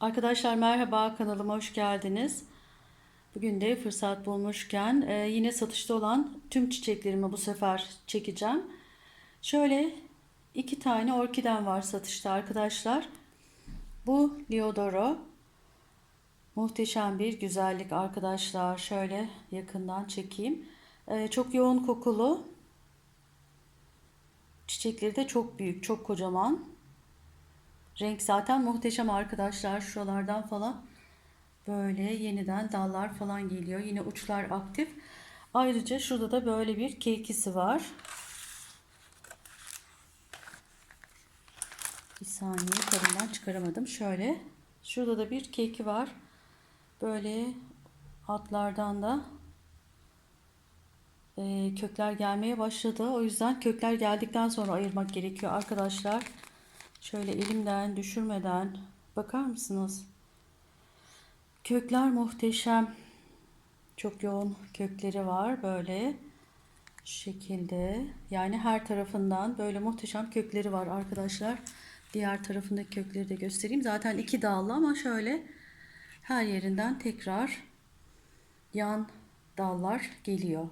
Arkadaşlar merhaba kanalıma hoş geldiniz. Bugün de fırsat bulmuşken e, yine satışta olan tüm çiçeklerimi bu sefer çekeceğim. Şöyle iki tane orkiden var satışta arkadaşlar. Bu Liodoro. Muhteşem bir güzellik arkadaşlar. Şöyle yakından çekeyim. E, çok yoğun kokulu. Çiçekleri de çok büyük, çok kocaman. Renk zaten muhteşem arkadaşlar. Şuralardan falan böyle yeniden dallar falan geliyor. Yine uçlar aktif. Ayrıca şurada da böyle bir kekisi var. Bir saniye karımdan çıkaramadım. Şöyle. Şurada da bir keki var. Böyle altlardan da e, kökler gelmeye başladı. O yüzden kökler geldikten sonra ayırmak gerekiyor arkadaşlar. Şöyle elimden düşürmeden bakar mısınız? Kökler muhteşem. Çok yoğun kökleri var böyle şekilde. Yani her tarafından böyle muhteşem kökleri var arkadaşlar. Diğer tarafındaki kökleri de göstereyim. Zaten iki dallı ama şöyle her yerinden tekrar yan dallar geliyor.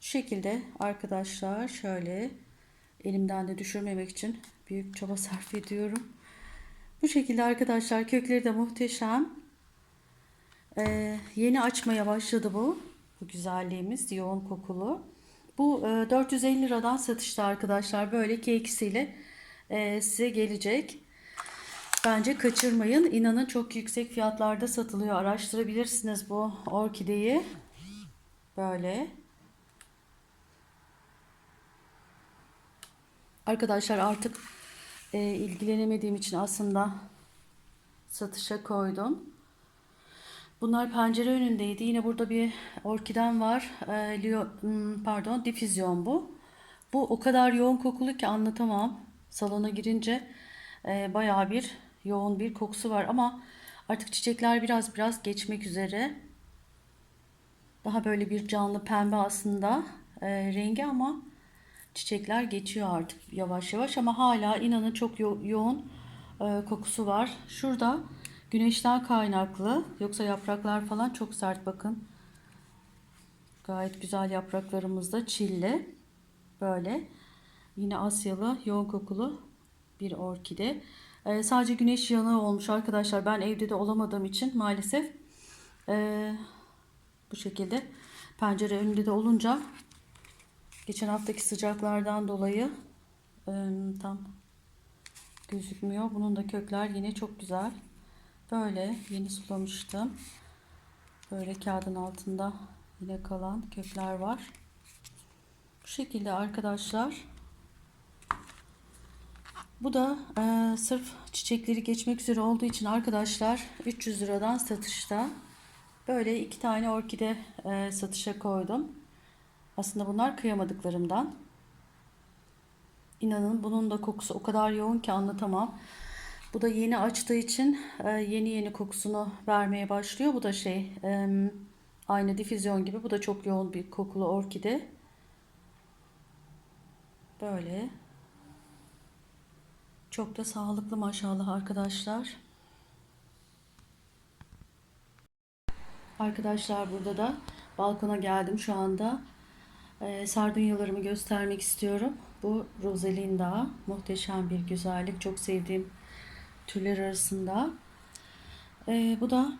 Şu şekilde arkadaşlar şöyle elimden de düşürmemek için büyük çaba sarf ediyorum. Bu şekilde arkadaşlar kökleri de muhteşem. Ee, yeni açmaya başladı bu. Bu güzelliğimiz yoğun kokulu. Bu e, 450 liradan satışta arkadaşlar. Böyle kekisiyle e, size gelecek. Bence kaçırmayın. İnanın çok yüksek fiyatlarda satılıyor. Araştırabilirsiniz bu orkideyi. Böyle. Arkadaşlar artık e, ilgilenemediğim için aslında satışa koydum. Bunlar pencere önündeydi. Yine burada bir orkiden var. E, Leo, hmm, pardon, difüzyon bu. Bu o kadar yoğun kokulu ki anlatamam. Salona girince e, bayağı bir yoğun bir kokusu var ama artık çiçekler biraz biraz geçmek üzere. Daha böyle bir canlı pembe aslında e, rengi ama çiçekler geçiyor artık yavaş yavaş ama hala inanın çok yo yoğun e, kokusu var. Şurada güneşten kaynaklı yoksa yapraklar falan çok sert bakın. Gayet güzel yapraklarımız da çilli. Böyle yine Asyalı yoğun kokulu bir orkide. E, sadece güneş yanığı olmuş arkadaşlar. Ben evde de olamadığım için maalesef e, bu şekilde pencere önünde de olunca Geçen haftaki sıcaklardan dolayı tam gözükmüyor. Bunun da kökler yine çok güzel. Böyle yeni sulamıştım. Böyle kağıdın altında yine kalan kökler var. Bu şekilde arkadaşlar. Bu da e, sırf çiçekleri geçmek üzere olduğu için arkadaşlar 300 liradan satışta. Böyle iki tane orkide e, satışa koydum. Aslında bunlar kıyamadıklarımdan. İnanın bunun da kokusu o kadar yoğun ki anlatamam. Bu da yeni açtığı için e, yeni yeni kokusunu vermeye başlıyor. Bu da şey aynı difüzyon gibi. Bu da çok yoğun bir kokulu orkide. Böyle. Çok da sağlıklı maşallah arkadaşlar. Arkadaşlar burada da balkona geldim şu anda e, sardunyalarımı göstermek istiyorum. Bu Rosalinda. Muhteşem bir güzellik. Çok sevdiğim türler arasında. E, bu da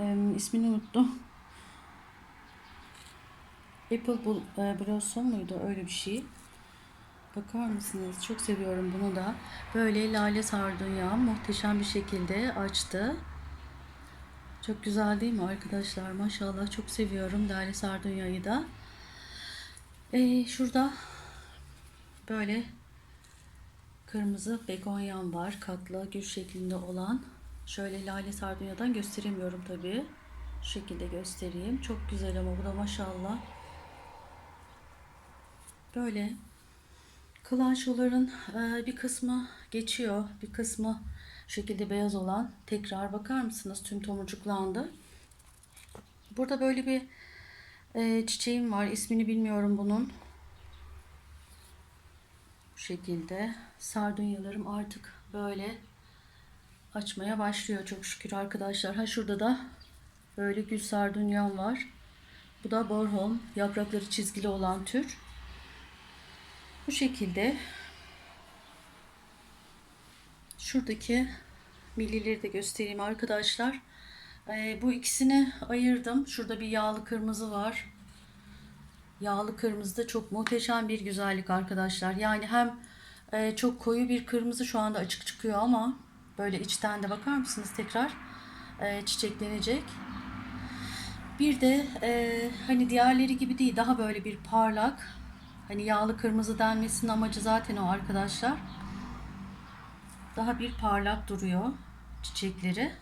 e, ismini unuttum. Apple e, Blossom muydu? Öyle bir şey. Bakar mısınız? Çok seviyorum bunu da. Böyle lale sardunya muhteşem bir şekilde açtı. Çok güzel değil mi arkadaşlar? Maşallah çok seviyorum Lale Sardunya'yı da. Ee, şurada böyle kırmızı begonyam var. Katlı gül şeklinde olan. Şöyle Lale Sardunya'dan gösteremiyorum tabii. Şu şekilde göstereyim. Çok güzel ama bu da maşallah. Böyle kılançoların e, bir kısmı geçiyor. Bir kısmı şekilde beyaz olan tekrar bakar mısınız tüm tomurcuklandı. Burada böyle bir e, çiçeğim var. İsmini bilmiyorum bunun. Bu şekilde sardunyalarım artık böyle açmaya başlıyor çok şükür arkadaşlar. Ha şurada da böyle gül sardunyam var. Bu da borhon. Yaprakları çizgili olan tür. Bu şekilde şuradaki millileri de göstereyim arkadaşlar. Ee, bu ikisini ayırdım. Şurada bir yağlı kırmızı var. Yağlı kırmızı da çok muhteşem bir güzellik arkadaşlar. Yani hem e, çok koyu bir kırmızı şu anda açık çıkıyor ama böyle içten de bakar mısınız tekrar e, çiçeklenecek. Bir de e, hani diğerleri gibi değil daha böyle bir parlak hani yağlı kırmızı denmesinin amacı zaten o arkadaşlar. Daha bir parlak duruyor çiçekleri.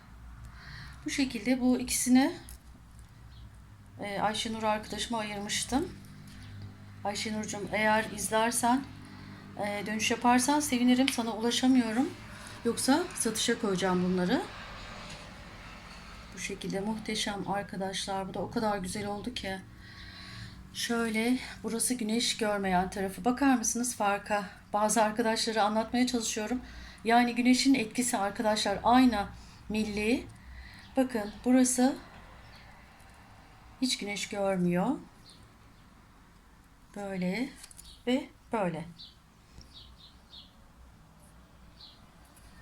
Bu şekilde bu ikisini e, Ayşenur arkadaşıma ayırmıştım. Ayşenur'cum eğer izlersen e, dönüş yaparsan sevinirim. Sana ulaşamıyorum. Yoksa satışa koyacağım bunları. Bu şekilde muhteşem arkadaşlar. Bu da o kadar güzel oldu ki. Şöyle burası güneş görmeyen tarafı. Bakar mısınız farka? Bazı arkadaşları anlatmaya çalışıyorum. Yani güneşin etkisi arkadaşlar aynı milli. Bakın burası hiç güneş görmüyor. Böyle ve böyle.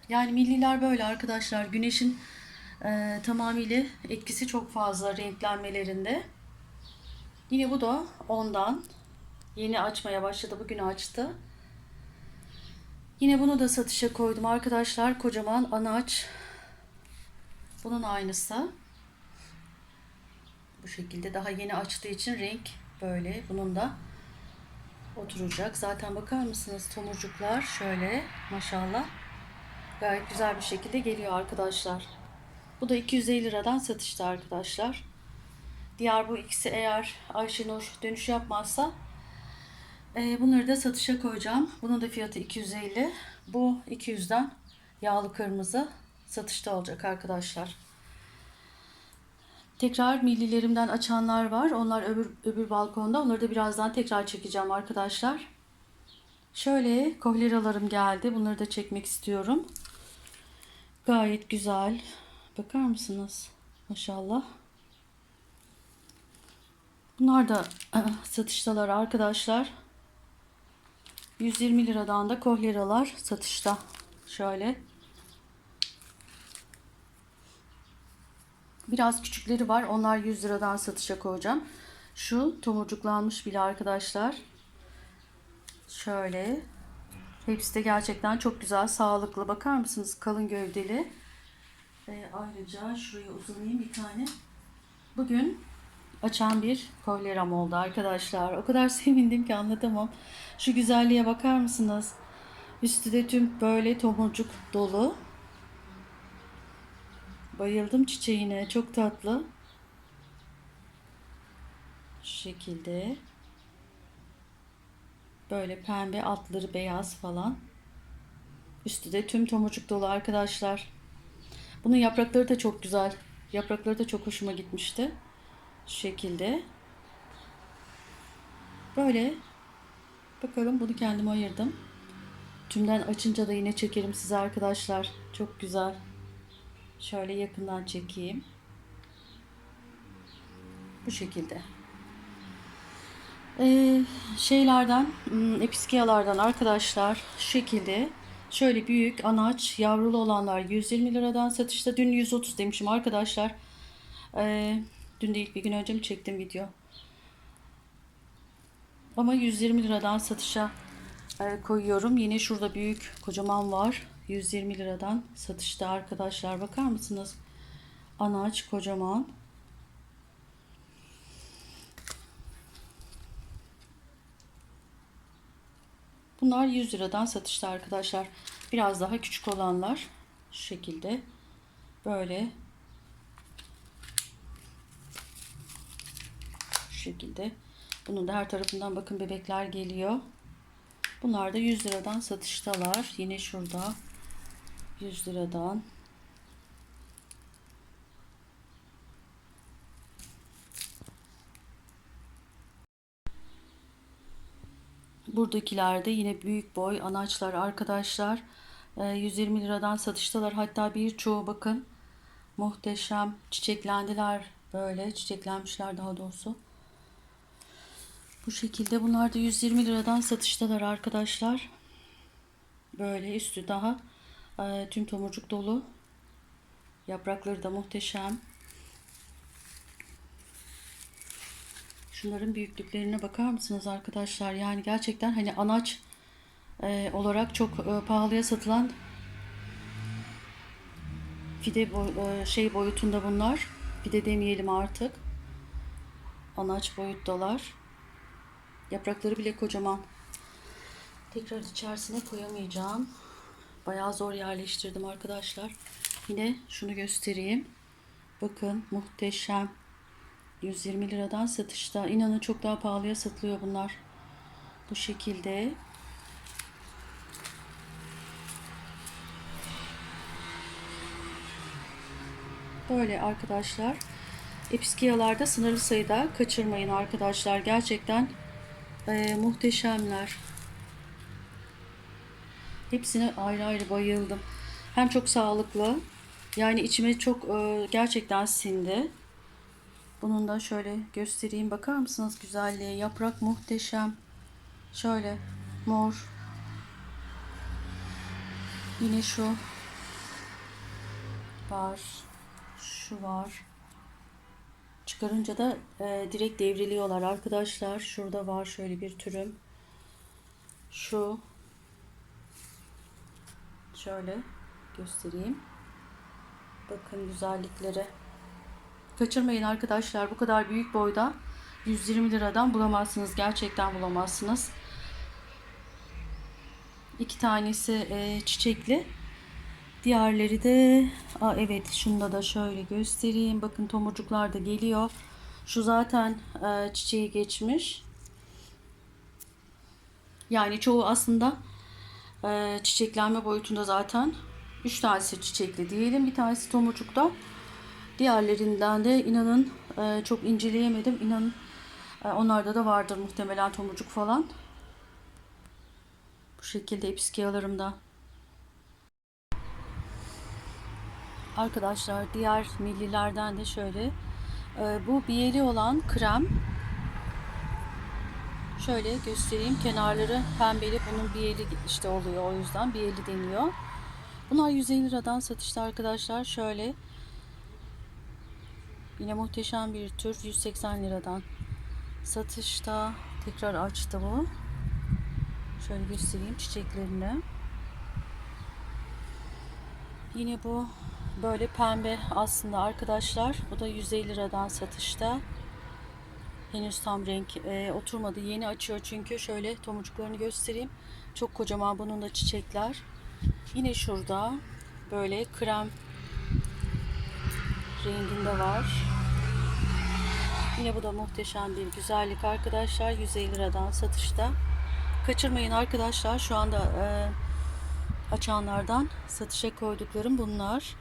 Yani milliler böyle arkadaşlar. Güneşin e, tamamıyla etkisi çok fazla renklenmelerinde. Yine bu da ondan. Yeni açmaya başladı. Bugün açtı. Yine bunu da satışa koydum arkadaşlar. Kocaman anaç. Bunun aynısı. Bu şekilde daha yeni açtığı için renk böyle. Bunun da oturacak. Zaten bakar mısınız tomurcuklar şöyle maşallah. Gayet güzel bir şekilde geliyor arkadaşlar. Bu da 250 liradan satışta arkadaşlar. Diğer bu ikisi eğer Ayşenur dönüş yapmazsa bunları da satışa koyacağım. Bunun da fiyatı 250. Bu 200'den yağlı kırmızı satışta olacak arkadaşlar. Tekrar millilerimden açanlar var. Onlar öbür, öbür balkonda. Onları da birazdan tekrar çekeceğim arkadaşlar. Şöyle kohleralarım geldi. Bunları da çekmek istiyorum. Gayet güzel. Bakar mısınız? Maşallah. Bunlar da satıştalar arkadaşlar. 120 liradan da kohleralar satışta. Şöyle. Biraz küçükleri var. Onlar 100 liradan satışa koyacağım. Şu tomurcuklanmış bile arkadaşlar. Şöyle. Hepsi de gerçekten çok güzel, sağlıklı. Bakar mısınız? Kalın gövdeli. Ee, ayrıca şuraya uzanayım bir tane. Bugün açan bir kolyeram oldu arkadaşlar. O kadar sevindim ki anlatamam. Şu güzelliğe bakar mısınız? Üstü de tüm böyle tomurcuk dolu. Bayıldım çiçeğine. Çok tatlı. Şu şekilde. Böyle pembe altları beyaz falan. Üstü de tüm tomurcuk dolu arkadaşlar. Bunun yaprakları da çok güzel. Yaprakları da çok hoşuma gitmişti. Şekilde. Böyle. Bakalım bunu kendime ayırdım. Tümden açınca da yine çekerim size arkadaşlar. Çok güzel. Şöyle yakından çekeyim. Bu şekilde. Ee, şeylerden, hmm, episkiyalardan arkadaşlar şu şekilde şöyle büyük anaç yavrulu olanlar 120 liradan satışta. Dün 130 demişim arkadaşlar. Ee, dün değil bir gün önce mi çektim video. Ama 120 liradan satışa e, koyuyorum. Yine şurada büyük kocaman var. 120 liradan satışta arkadaşlar. Bakar mısınız? Anaç kocaman. Bunlar 100 liradan satışta arkadaşlar. Biraz daha küçük olanlar şu şekilde böyle şekilde. Bunun da her tarafından bakın bebekler geliyor. Bunlar da 100 liradan satıştalar. Yine şurada 100 liradan. Buradakilerde yine büyük boy anaçlar arkadaşlar. e, 120 liradan satıştalar. Hatta birçoğu bakın muhteşem çiçeklendiler böyle çiçeklenmişler daha doğrusu. Bu şekilde bunlar da 120 liradan satıştalar arkadaşlar. Böyle üstü daha e, tüm tomurcuk dolu. Yaprakları da muhteşem. Şunların büyüklüklerine bakar mısınız arkadaşlar? Yani gerçekten hani anaç e, olarak çok e, pahalıya satılan fide boy, e, şey boyutunda bunlar. Fide demeyelim artık. Anaç boyuttalar. Yaprakları bile kocaman. Tekrar içerisine koyamayacağım. Bayağı zor yerleştirdim arkadaşlar. Yine şunu göstereyim. Bakın muhteşem. 120 liradan satışta. İnanın çok daha pahalıya satılıyor bunlar. Bu şekilde. Böyle arkadaşlar. Episkiyalarda sınırlı sayıda kaçırmayın arkadaşlar. Gerçekten e, muhteşemler. Hepsine ayrı ayrı bayıldım. Hem çok sağlıklı. Yani içime çok e, gerçekten sindi. Bunun da şöyle göstereyim. Bakar mısınız güzelliğe? Yaprak muhteşem. Şöyle mor. Yine şu var. Şu var. Çıkarınca da e, direkt devriliyorlar arkadaşlar. Şurada var şöyle bir türüm. Şu. Şöyle göstereyim. Bakın güzellikleri. Kaçırmayın arkadaşlar. Bu kadar büyük boyda 120 liradan bulamazsınız. Gerçekten bulamazsınız. İki tanesi e, çiçekli. Diğerleri de Aa, evet şunda da şöyle göstereyim. Bakın tomurcuklar da geliyor. Şu zaten e, çiçeği geçmiş. Yani çoğu aslında e, çiçeklenme boyutunda zaten. Üç tanesi çiçekli diyelim. Bir tanesi tomurcukta. Diğerlerinden de inanın e, çok inceleyemedim. İnanın e, onlarda da vardır muhtemelen tomurcuk falan. Bu şekilde episkiyalarımda. Arkadaşlar diğer millilerden de şöyle. E, bu biyeli olan krem. Şöyle göstereyim. Kenarları pembeli. Bunun biyeli işte oluyor. O yüzden biyeli deniyor. Bunlar 150 liradan satışta arkadaşlar. Şöyle Yine muhteşem bir tür 180 liradan satışta. Tekrar açtı bu. Şöyle göstereyim çiçeklerini. Yine bu böyle pembe aslında arkadaşlar. Bu da 150 liradan satışta. Henüz tam renk e, oturmadı. Yeni açıyor çünkü. Şöyle tomurcuklarını göstereyim. Çok kocaman bunun da çiçekler. Yine şurada böyle krem renginde var. Yine bu da muhteşem bir güzellik arkadaşlar. 150 liradan satışta. Kaçırmayın arkadaşlar. Şu anda e, açanlardan satışa koyduklarım bunlar.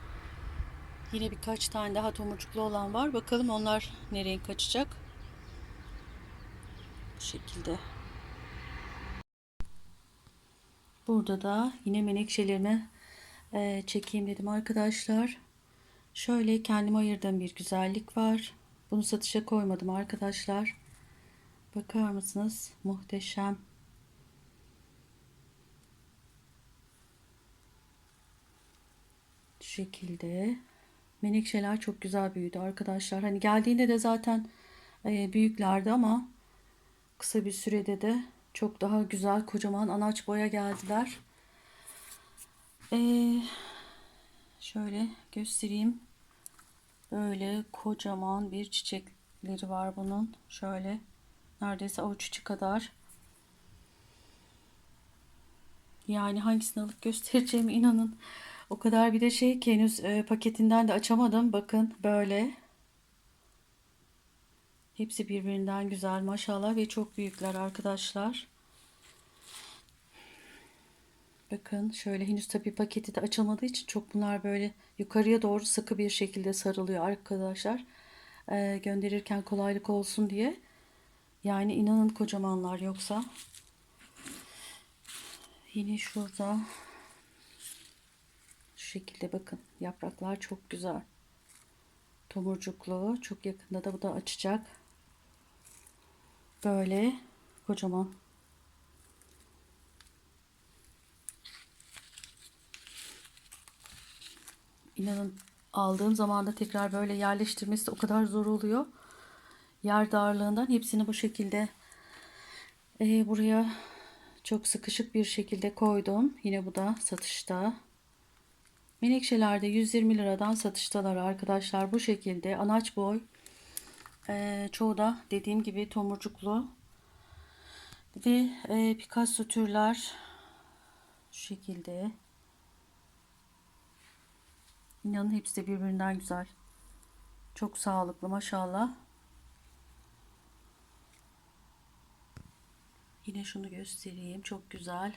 Yine birkaç tane daha tomurcuklu olan var. Bakalım onlar ne renk kaçacak. Bu şekilde. Burada da yine menekşelerimi e, çekeyim dedim arkadaşlar. Şöyle kendime ayırdığım bir güzellik var. Bunu satışa koymadım arkadaşlar. Bakar mısınız? Muhteşem. Şu şekilde. Menekşeler çok güzel büyüdü arkadaşlar. Hani geldiğinde de zaten e, büyüklerdi ama kısa bir sürede de çok daha güzel kocaman anaç boya geldiler. Ee, şöyle göstereyim. Böyle kocaman bir çiçekleri var bunun. Şöyle neredeyse avuç içi kadar. Yani hangisini alıp göstereceğimi inanın. O kadar bir de şey ki henüz e, paketinden de açamadım. Bakın böyle. Hepsi birbirinden güzel maşallah ve çok büyükler arkadaşlar. Bakın şöyle henüz tabii paketi de açılmadığı için çok bunlar böyle yukarıya doğru sıkı bir şekilde sarılıyor arkadaşlar. Ee, gönderirken kolaylık olsun diye. Yani inanın kocamanlar yoksa. Yine şurada Şu şekilde bakın yapraklar çok güzel. Tomurcuklu. Çok yakında da bu da açacak. Böyle kocaman. İnanın aldığım zaman da tekrar böyle yerleştirmesi de o kadar zor oluyor. Yer darlığından hepsini bu şekilde e, buraya çok sıkışık bir şekilde koydum. Yine bu da satışta. Menekşelerde 120 liradan satıştalar arkadaşlar. Bu şekilde anaç boy. E, çoğu da dediğim gibi tomurcuklu. Ve e, Picasso türler şu şekilde. İnanın hepsi de birbirinden güzel. Çok sağlıklı maşallah. Yine şunu göstereyim. Çok güzel.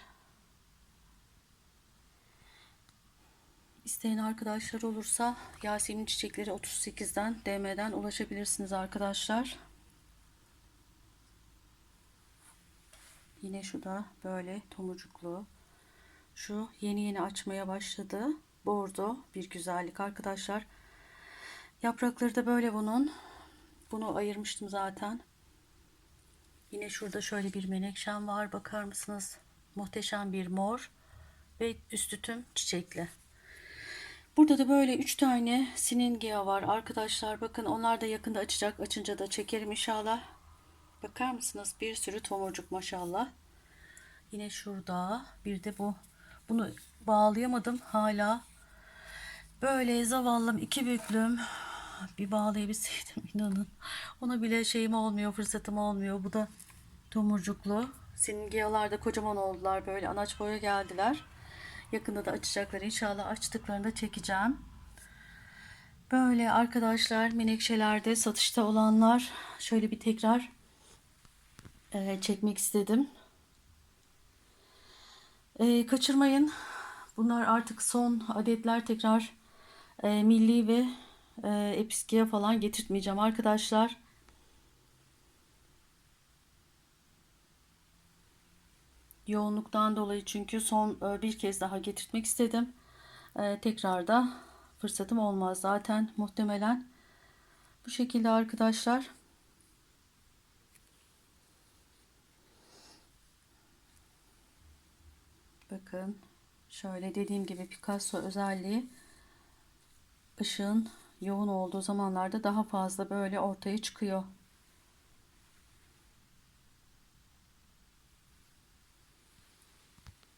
İsteyen arkadaşlar olursa Yasemin Çiçekleri 38'den DM'den ulaşabilirsiniz arkadaşlar. Yine şu da böyle tomurcuklu. Şu yeni yeni açmaya başladı. Bordo bir güzellik arkadaşlar. Yaprakları da böyle bunun. Bunu ayırmıştım zaten. Yine şurada şöyle bir menekşem var. Bakar mısınız? Muhteşem bir mor. Ve üstü tüm çiçekli. Burada da böyle 3 tane siningea var arkadaşlar. Bakın onlar da yakında açacak. Açınca da çekerim inşallah. Bakar mısınız? Bir sürü tomurcuk maşallah. Yine şurada bir de bu. Bunu bağlayamadım hala. Böyle zavallım iki büklüm. Bir bağlayabilseydim inanın. Ona bile şeyim olmuyor, fırsatım olmuyor. Bu da tomurcuklu. Singiyalar da kocaman oldular. Böyle anaç boya geldiler. Yakında da açacaklar. İnşallah açtıklarında çekeceğim. Böyle arkadaşlar menekşelerde satışta olanlar şöyle bir tekrar e, çekmek istedim. E, kaçırmayın. Bunlar artık son adetler tekrar e, milli ve e, episkiye falan getirtmeyeceğim arkadaşlar. Yoğunluktan dolayı çünkü son e, bir kez daha getirtmek istedim. E, tekrar da fırsatım olmaz zaten muhtemelen. Bu şekilde arkadaşlar. Bakın şöyle dediğim gibi Picasso özelliği ışığın yoğun olduğu zamanlarda daha fazla böyle ortaya çıkıyor.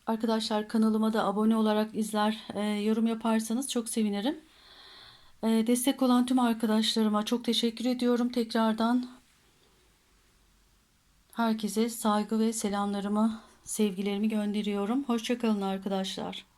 Arkadaşlar kanalıma da abone olarak izler, e, yorum yaparsanız çok sevinirim. E, destek olan tüm arkadaşlarıma çok teşekkür ediyorum tekrardan. Herkese saygı ve selamlarımı, sevgilerimi gönderiyorum. Hoşçakalın arkadaşlar.